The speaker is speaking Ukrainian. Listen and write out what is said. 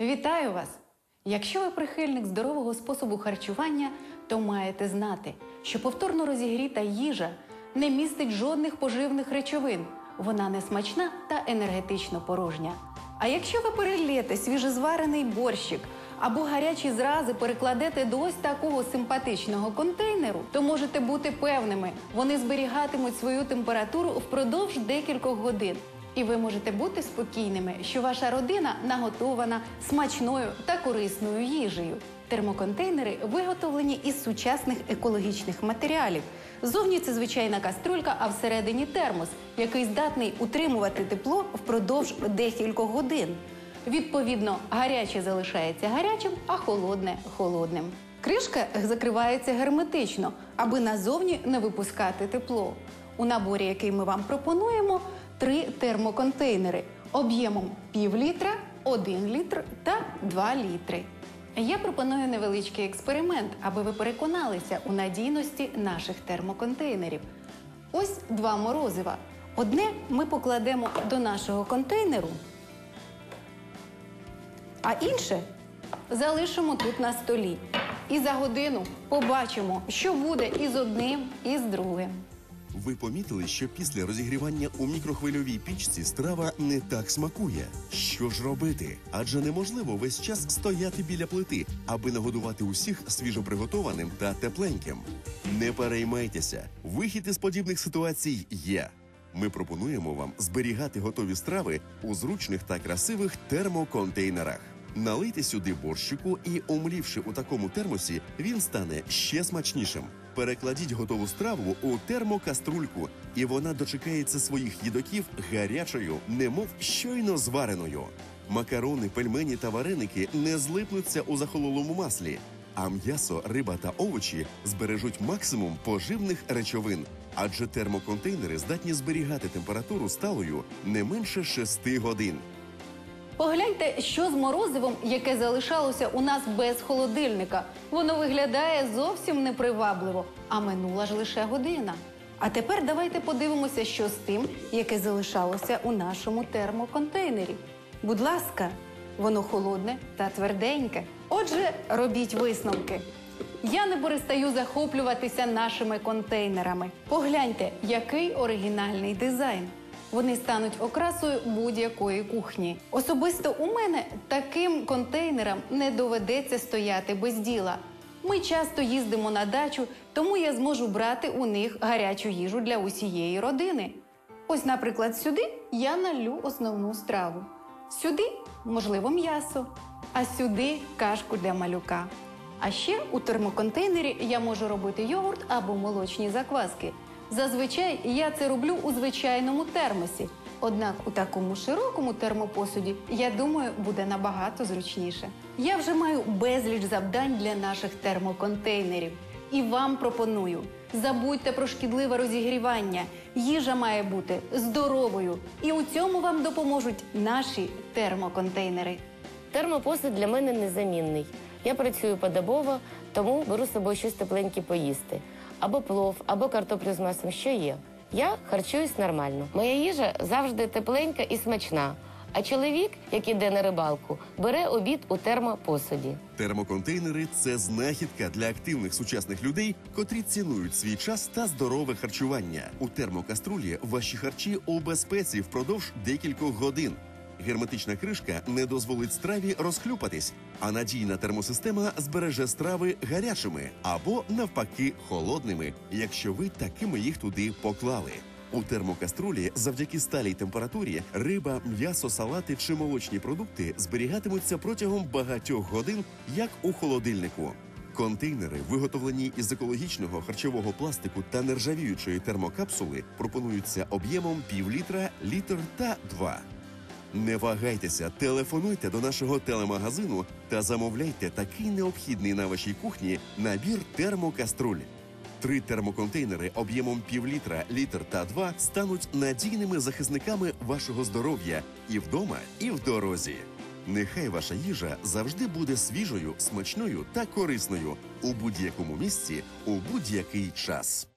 Вітаю вас! Якщо ви прихильник здорового способу харчування, то маєте знати, що повторно розігріта їжа не містить жодних поживних речовин. Вона не смачна та енергетично порожня. А якщо ви перельєте свіжезварений борщик або гарячі зрази перекладете до ось такого симпатичного контейнеру, то можете бути певними, вони зберігатимуть свою температуру впродовж декількох годин. І ви можете бути спокійними, що ваша родина наготована смачною та корисною їжею. Термоконтейнери виготовлені із сучасних екологічних матеріалів. Зовні це звичайна каструлька, а всередині термос, який здатний утримувати тепло впродовж декількох годин. Відповідно, гаряче залишається гарячим, а холодне холодним. Кришка закривається герметично, аби назовні не випускати тепло. У наборі, який ми вам пропонуємо, три термоконтейнери об'ємом пів літра, 1 літр та 2 літри. Я пропоную невеличкий експеримент, аби ви переконалися у надійності наших термоконтейнерів. Ось два морозива. Одне ми покладемо до нашого контейнеру, а інше залишимо тут на столі. І за годину побачимо, що буде із одним і з другим. Ви помітили, що після розігрівання у мікрохвильовій пічці страва не так смакує. Що ж робити? Адже неможливо весь час стояти біля плити, аби нагодувати усіх свіжоприготованим та тепленьким. Не переймайтеся, вихід із подібних ситуацій є. Ми пропонуємо вам зберігати готові страви у зручних та красивих термоконтейнерах. Налийте сюди борщику і, омлівши у такому термосі, він стане ще смачнішим. Перекладіть готову страву у термокаструльку, і вона дочекається своїх їдоків гарячою, немов щойно звареною. Макарони, пельмені та вареники не злипнуться у захололому маслі, а м'ясо, риба та овочі збережуть максимум поживних речовин, адже термоконтейнери здатні зберігати температуру сталою не менше 6 годин. Погляньте, що з морозивом, яке залишалося у нас без холодильника. Воно виглядає зовсім непривабливо, а минула ж лише година. А тепер давайте подивимося, що з тим, яке залишалося у нашому термоконтейнері. Будь ласка, воно холодне та тверденьке. Отже, робіть висновки. Я не перестаю захоплюватися нашими контейнерами. Погляньте, який оригінальний дизайн. Вони стануть окрасою будь-якої кухні. Особисто у мене таким контейнерам не доведеться стояти без діла. Ми часто їздимо на дачу, тому я зможу брати у них гарячу їжу для усієї родини. Ось, наприклад, сюди я налю основну страву. Сюди, можливо, м'ясо, а сюди кашку для малюка. А ще у термоконтейнері я можу робити йогурт або молочні закваски. Зазвичай я це роблю у звичайному термосі. Однак у такому широкому термопосуді, я думаю, буде набагато зручніше. Я вже маю безліч завдань для наших термоконтейнерів. І вам пропоную: забудьте про шкідливе розігрівання. Їжа має бути здоровою. І у цьому вам допоможуть наші термоконтейнери. Термопосуд для мене незамінний. Я працюю подобово, тому беру з собою щось тепленьке поїсти. Або плов, або картоплю з маслом, що є. Я харчуюсь нормально. Моя їжа завжди тепленька і смачна. А чоловік, як іде на рибалку, бере обід у термопосуді. Термоконтейнери це знахідка для активних сучасних людей, котрі цінують свій час та здорове харчування. У термокаструлі ваші харчі у безпеці впродовж декількох годин. Герметична кришка не дозволить страві розхлюпатись, а надійна термосистема збереже страви гарячими або навпаки холодними, якщо ви такими їх туди поклали. У термокаструлі завдяки сталій температурі риба, м'ясо, салати чи молочні продукти зберігатимуться протягом багатьох годин, як у холодильнику. Контейнери, виготовлені із екологічного харчового пластику та нержавіючої термокапсули, пропонуються об'ємом пів літра, літр та два. Не вагайтеся, телефонуйте до нашого телемагазину та замовляйте такий необхідний на вашій кухні набір термокаструль. Три термоконтейнери об'ємом півлітра, літр та два стануть надійними захисниками вашого здоров'я і вдома, і в дорозі. Нехай ваша їжа завжди буде свіжою, смачною та корисною у будь-якому місці у будь-який час.